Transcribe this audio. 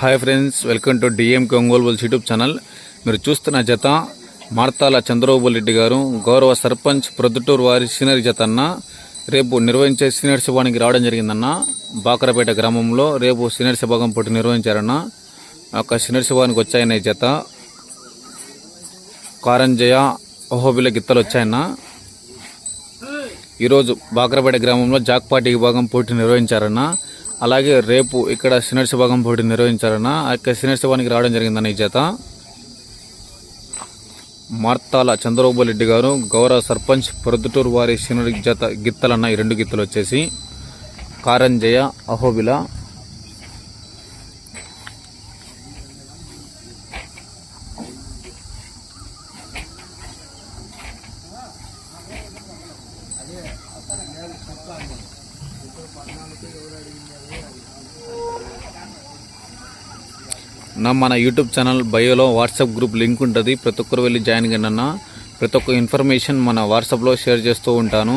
Hi friends welcome to DMK Ongole YouTube channel. మీరు చూస్తున్న జత మార్తాల చంద్రబాబు రెడ్డి గారు గౌరవ సర్పంచ్ ప్రొద్దుటూరు వారి సీనియర్ జత అన్న రేపు నిర్వహించే సీనియర్ సభానికి రావడం జరిగిందన్న బాకరపేట గ్రామంలో రేపు సీనియర్ సభాగం పోటీ నిర్వహించారన్న ఒక సీనియర్ సభానికి వచ్చాయన్న జత. కారంజయ అహోబిల గిత్తలు వచ్చాయన్న. ఈరోజు బాకరపేట గ్రామంలో జాక్పాటి విభాగం పోటీ నిర్వహించారన్న. అలాగే రేపు ఇక్కడ సినర్స్ భాగం పోటీ నిర్వహించారన్న ఆ యొక్క సినర్స్ విభాగానికి రావడం జరిగిందన్న ఈ జత. మార్తాల చంద్రబాబు రెడ్డి గారు గౌరవ సర్పంచ్ ప్రొద్దుటూరు వారి సినర్ జత గిత్తలన్న ఈ రెండు గిత్తలు వచ్చేసి కారంజయ అహోబిల. నా మన యూట్యూబ్ ఛానల్ బయోలో వాట్సాప్ గ్రూప్ లింక్ ఉంటుంది. ప్రతి ఒక్కరు వెళ్ళి జాయిన్ కండి అన్న. ప్రతి ఒక్క ఇన్ఫర్మేషన్ మన వాట్సాప్లో షేర్ చేస్తూ ఉంటాను.